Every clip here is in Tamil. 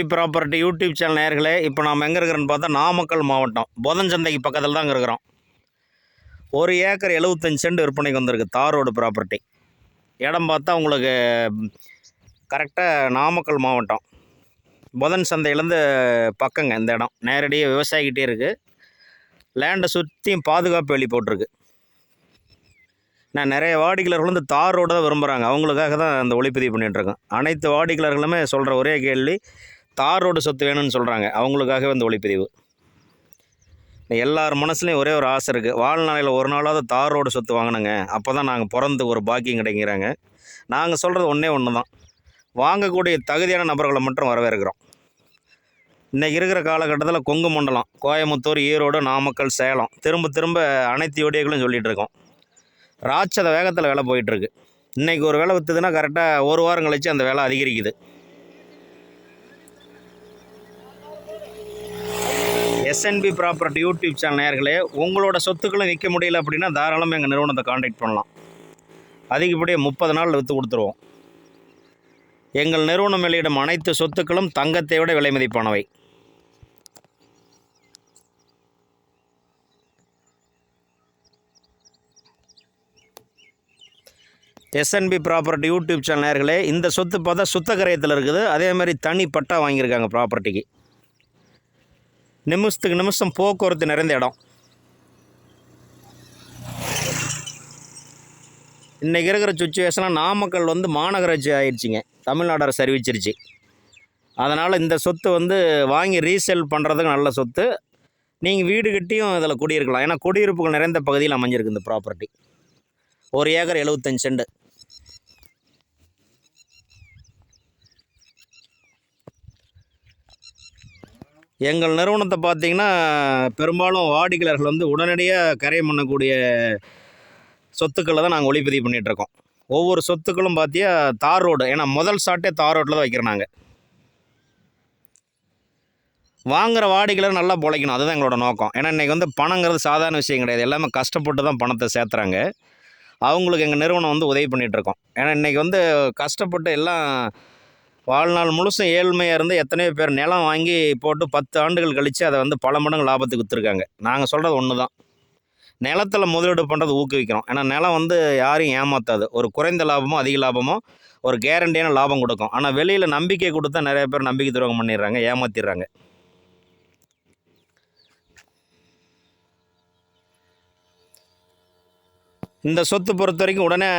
ப்ராப்பர்ட்டி யூடியூப் சேனல் நேர்களே இப்போ நாம் எங்கே இருக்கிறோன்னு பார்த்தா நாமக்கல் மாவட்டம். போதஞ்சந்தைக்கு பக்கத்தில் தாங்க இருக்கிறோம். ஒரு ஏக்கர் எழுபத்தஞ்சு சென்ட் விற்பனைக்கு வந்திருக்கு தார் ரோடு ப்ராப்பர்ட்டி இடம் பார்த்தா உங்களுக்கு கரெக்டாக நாமக்கல் மாவட்டம். புதன் சந்தையிலேருந்து பக்கங்க இந்த இடம். நேரடியாக விவசாயிக்கிட்டே இருக்குது லேண்டை சுற்றியும் பாதுகாப்பு வேலி போட்டிருக்கு நான் நிறைய வாடிக்கையாளர்கள் வந்து தார் ரோடு தான் விரும்புகிறாங்க அவங்களுக்காக தான் அந்த ஒளிப்பதிவு பண்ணிகிட்ருக்கேன் அனைத்து வாடிக்கையாளர்களுமே சொல்கிற ஒரே கேள்வி தார் ரோடு சொத்து வேணும்னு சொல்கிறாங்க அவங்களுக்காகவே இந்த ஒளிப்பதிவு. எல்லார் மனசுலையும் ஒரே ஒரு ஆசை இருக்குது வாழ்நாளையில் ஒரு நாளாவது தார் ரோடு சொத்து வாங்கினுங்க அப்போ தான் நாங்கள் பிறந்து ஒரு பாக்கியம் கிடைக்கிறாங்க. நாங்கள் சொல்கிறது ஒன்றே ஒன்று தான் வாங்கக்கூடிய தகுதியான நபர்களை மட்டும் வரவேற்கிறோம். இன்றைக்கி இருக்கிற காலகட்டத்தில் கொங்கு மண்டலம் கோயமுத்தூர் ஈரோடு நாமக்கல் சேலம் திரும்ப திரும்ப அனைத்து யோடியர்களும் சொல்லிகிட்டு இருக்கோம். ராட்சத வேகத்தில் வேலை போயிட்டுருக்கு இன்றைக்கி ஒரு வேலை விற்றுதுன்னா கரெக்டாக ஒரு வாரம் கழித்து அந்த வேலை அதிகரிக்குது. எஸ்என்பி ப்ராப்பர்ட்டி யூடியூப் சேனல் நேர்களே உங்களோட சொத்துக்களும் விற்க முடியல அப்படின்னா தாராளமாக எங்கள் நிறுவனத்தை காண்டாக்ட் பண்ணலாம். அதிகப்படியே முப்பது நாளில் விற்று கொடுத்துருவோம். எங்கள் நிறுவனம் வெளியிடும் அனைத்து சொத்துக்களும் தங்கத்தை விட விலை மதிப்பானவை. எஸ்என்பி ப்ராப்பர்ட்டி யூடியூப் சேனல் நேர்களே இந்த சொத்து பார்த்தா சுத்தகரையத்தில் இருக்குது. அதே மாதிரி தனி பட்டா வாங்கியிருக்காங்க ப்ராப்பர்ட்டிக்கு நிமிஷத்துக்கு நிமிஷம் போக்குவரத்து நிறைந்த இடம். இன்றைக்கி இருக்கிற சுச்சுவேஷனில் நாமக்கல் வந்து மாநகராட்சி ஆயிடுச்சுங்க. தமிழ்நாடு அரசு அறிவிச்சிருச்சு. அதனால் இந்த சொத்து வந்து வாங்கி ரீசேல் பண்ணுறதுக்கு நல்ல சொத்து. நீங்கள் வீடு கட்டியும் இதில் குடியிருக்கலாம். ஏன்னா குடியிருப்புகள் நிறைந்த பகுதியில் அமைஞ்சிருக்கு இந்த ப்ராப்பர்ட்டி ஒரு ஏக்கர் எழுபத்தஞ்சு செண்டு. எங்கள் நிறுவனத்தை பார்த்தீங்கன்னா பெரும்பாலும் வாடிக்கையாளர்கள் வந்து உடனடியாக கரையம் பண்ணக்கூடிய சொத்துக்களை தான் நாங்கள் ஒளிப்பதிவு பண்ணிகிட்ருக்கோம் ஒவ்வொரு சொத்துக்களும் பார்த்தியா தார் ரோடு. ஏன்னா முதல் ஷாட்டே தார் ரோட்டில் தான் வைக்கிறோம் நாங்கள் வாங்குகிற வாடிக்கையாளர் நல்லா பிழைக்கணும். அதுதான் எங்களோட நோக்கம். ஏன்னா இன்றைக்கி வந்து பணங்கிறது சாதாரண விஷயம் கிடையாது. எல்லாமே கஷ்டப்பட்டு தான் பணத்தை சேர்த்துறாங்க. அவங்களுக்கு எங்கள் நிறுவனம் வந்து உதவி பண்ணிகிட்ருக்கோம் ஏன்னா இன்றைக்கி வந்து கஷ்டப்பட்டு எல்லாம் வாழ்நாள் முழுசும் ஏழ்மையாக இருந்து எத்தனையோ பேர் நிலம் வாங்கி போட்டு பத்து ஆண்டுகள் கழித்து அதை வந்து பல மடங்கு லாபத்துக்கு விற்றுருக்காங்க நாங்கள் சொல்கிறது ஒன்று தான் நிலத்தில் முதலீடு பண்ணுறது ஊக்குவிக்கிறோம் ஏன்னா நிலம் வந்து யாரையும் ஏமாத்தாது. ஒரு குறைந்த லாபமோ அதிக லாபமோ ஒரு கேரண்டியான லாபம் கொடுக்கும். ஆனால் வெளியில் நம்பிக்கை கொடுத்தா நிறைய பேர் நம்பிக்கை துரோகம் பண்ணிடுறாங்க ஏமாத்திடுறாங்க. இந்த சொத்து பொறுத்த வரைக்கும் உடனே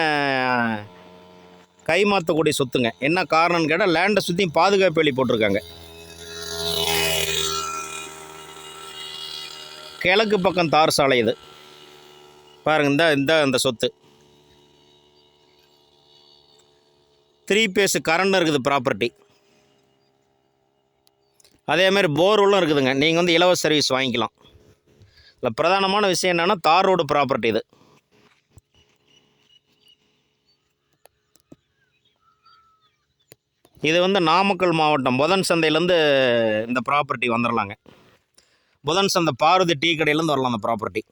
கைமாற்றக்கூடிய சொத்துங்க. என்ன காரணம்னு கேட்டால் லேண்டை சுற்றியும் பாதுகாப்பு வேலி போட்டிருக்காங்க. கிழக்கு பக்கம் தார் சாலை இது. பாருங்க இந்த இந்த அந்த சொத்து. த்ரீ பேஸ் கரண்ட் இருக்குது ப்ராப்பர்ட்டி அதே மாதிரி போர்வெல்லும் இருக்குதுங்க. நீங்கள் வந்து இலவச சர்வீஸ் வாங்கிக்கலாம். இல்லை பிரதானமான விஷயம் என்னென்னா தார் ரோடு ப்ராப்பர்ட்டி இது. இது வந்து நாமக்கல் மாவட்டம். புதன் சந்தையிலேருந்து இந்த ப்ராப்பர்ட்டி வந்துடலாங்க புதன் சந்தை பாரதி டீ கடையிலேருந்து வரலாம் அந்த ப்ராப்பர்ட்டி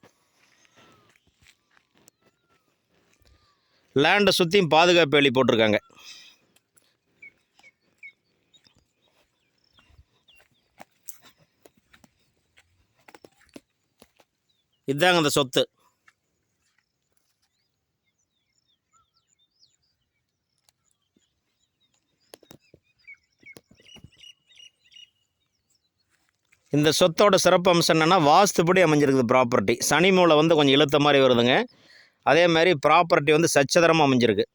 லேண்டை சுற்றியும் பாதுகாப்பு வேலி போட்டிருக்காங்க. இதுதாங்க அந்த சொத்து. இந்த சொத்தோட சிறப்பு அம்சம் என்னென்னா வாஸ்துப்படி அமைஞ்சிருக்குது ப்ராப்பர்ட்டி சனி மூலை வந்து கொஞ்சம் இழுத்த மாதிரி வருதுங்க. அதே மாதிரி ப்ராப்பர்ட்டி வந்து சச்சதரமாக அமைஞ்சிருக்கு.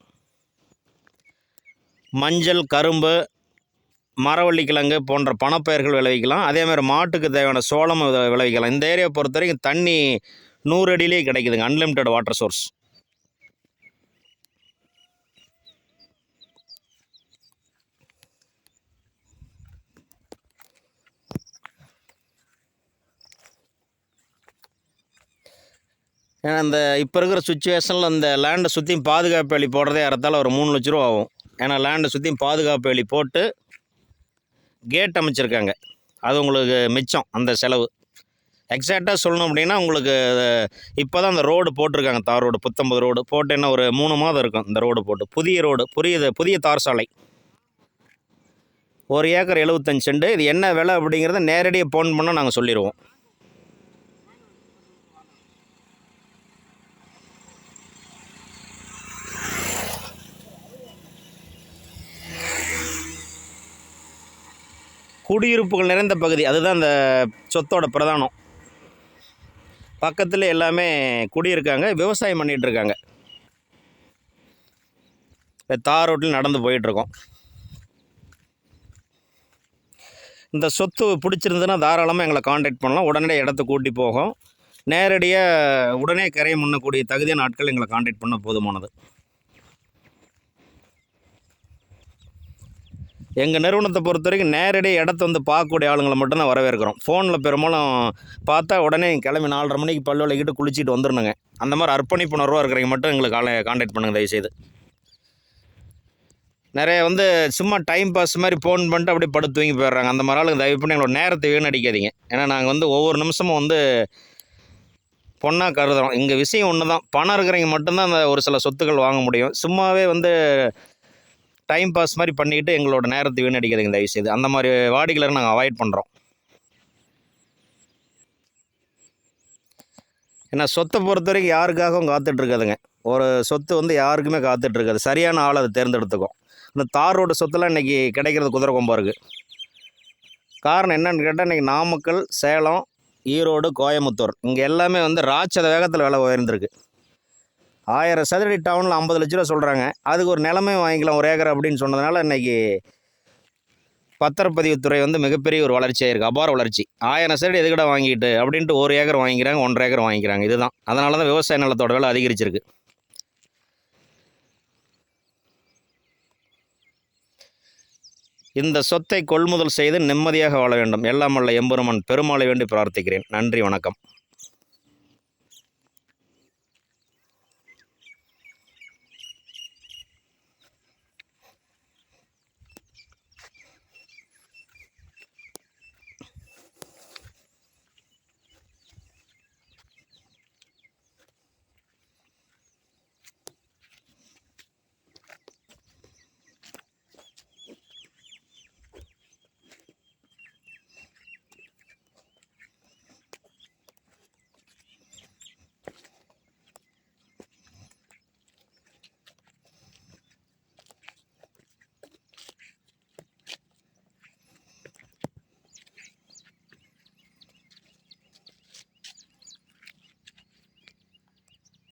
மஞ்சள் கரும்பு மரவள்ளி கிழங்கு போன்ற பணப்பயிர்கள் விளைவிக்கலாம். அதேமாதிரி மாட்டுக்கு தேவையான சோளம் விளைவிக்கலாம். இந்த ஏரியா பொறுத்த வரைக்கும் தண்ணி நூறு அடியிலே கிடைக்குதுங்க. அன்லிமிட்டெட் வாட்டர் சோர்ஸ் ஏன்னா இந்த இப்போ இருக்கிற சுச்சுவேஷனில் இந்த லேண்டை சுற்றியும் பாதுகாப்பு வேலி போடுறதே அறத்தால ஒரு மூணு லட்ச ரூபா ஆகும். ஏன்னா லேண்டை சுற்றியும் பாதுகாப்பு வேலி போட்டு கேட் அமைச்சிருக்காங்க. அது உங்களுக்கு மிச்சம் அந்த செலவு. எக்ஸாக்டாக சொல்லணும் அப்படின்னா உங்களுக்கு இப்போ தான் அந்த ரோடு போட்டிருக்காங்க. தார் ரோடு புத்தம்பது ரோடு போட்டு என்ன ஒரு மூணு மாதம் இருக்கும் இந்த ரோடு போட்டு. புதிய ரோடு புதிய புதிய தார் சாலை. ஒரு ஏக்கர் எழுபத்தஞ்சு செண்டு. இது என்ன விலை அப்படிங்கிறத நேரடியாக ஃபோன் பண்ணால் நாங்கள் சொல்லிடுவோம் குடியிருப்புகள் நிறைந்த பகுதி. அதுதான் அந்த சொத்தோட பிரதானம். பக்கத்தில் எல்லாமே குடியிருக்காங்க விவசாயம் பண்ணிகிட்ருக்காங்க தார் ரோட்டில் நடந்து போயிட்டுருக்கோம் இந்த சொத்து பிடிச்சிருந்ததுன்னா தாராளமாக எங்களை காண்டாக்ட் பண்ணலாம். உடனடியாக இடத்த கூட்டி போகும். நேரடியாக உடனே கரையை முன்னக்கூடிய தகுதியான ஆட்கள் எங்களை காண்டாக்ட் பண்ண போதுமானது. எங்கள் நிறுவனத்தை பொறுத்த வரைக்கும் நேரடி இடத்த வந்து பார்க்கக்கூடிய ஆளுங்களை மட்டும்தான் வரவேற்கிறோம். ஃபோனில் பெரும்பாலும் பார்த்தா உடனே கிளம்பி நாலரை மணிக்கு பல்லு விளக்கிட்டு குளிச்சுட்டு வந்துடணுங்க. அந்த மாதிரி அர்ப்பணிப்புணர்வாக இருக்கிறவங்க மட்டும் எங்களுக்கு காலை காண்டாக்ட் பண்ணுங்கள் தயவுசெய்து. நிறைய வந்து சும்மா டைம் பாஸ் மாதிரி ஃபோன் பண்ணிட்டு அப்படியே படுத்து தூங்கி போயிடுறாங்க. அந்த மாதிரி ஆளுங்க தயவு பண்ணி எங்களோட நேரத்தை வீணடிக்காதீங்க. ஏன்னா நாங்கள் வந்து ஒவ்வொரு நிமிஷமும் வந்து பொண்ணாக கருதுகிறோம் இங்கே விஷயம் ஒன்று தான் பணம் இருக்கிறவங்க மட்டும்தான் அந்த ஒரு சில சொத்துக்கள் வாங்க முடியும். சும்மாவே வந்து டைம் பாஸ் மாதிரி பண்ணிக்கிட்டு எங்களோட நேரத்தை வீணடிக்கிறதுங்க தயவுசெய்து. அந்த மாதிரி வாடிக்கையாளரை நாங்கள் அவாய்ட் பண்ணுறோம் ஏன்னா சொத்தை பொறுத்த வரைக்கும் யாருக்காகவும் காத்துட்ருக்காதுங்க. ஒரு சொத்து வந்து யாருக்குமே காத்துட்ருக்காது. சரியான ஆள் அதை தேர்ந்தெடுத்துக்கும். இந்த தார் ரோடு சொத்துலாம் இன்றைக்கி கிடைக்கிறது குதிரை கொம்பாக இருக்குது காரணம் என்னன்னு கேட்டால் இன்றைக்கி நாமக்கல் சேலம் ஈரோடு கோயம்புத்தூர் இங்கே எல்லாமே வந்து ராட்சத வேகத்தில் விலை உயர்ந்திருக்கு. ஆயிரம் சதுரடி டவுனில் ஐம்பது லட்ச ரூபா சொல்கிறாங்க அதுக்கு ஒரு நிலமே வாங்கிக்கலாம் ஒரு ஏக்கர் அப்படின்னு சொன்னதுனால இன்றைக்கி பத்திரப்பதிவுத்துறை வந்து மிகப்பெரிய ஒரு வளர்ச்சியாக இருக்குது அபார வளர்ச்சி. ஆயிரம் சதுரடி எதுக்கட வாங்கிட்டு? அப்படின்ட்டு ஒரு ஏக்கர் வாங்கிக்கிறாங்க ஒன்றரை ஏக்கர் வாங்கிக்கிறாங்க. இதுதான். அதனால தான் விவசாய நிலத்தோட விலை அதிகரிச்சிருக்கு. இந்த சொத்தை கொள்முதல் செய்து நிம்மதியாக வாழ வேண்டும். எல்லாம் வல்ல எம்பெருமான் பெருமாளை வேண்டி பிரார்த்திக்கிறேன். நன்றி வணக்கம்.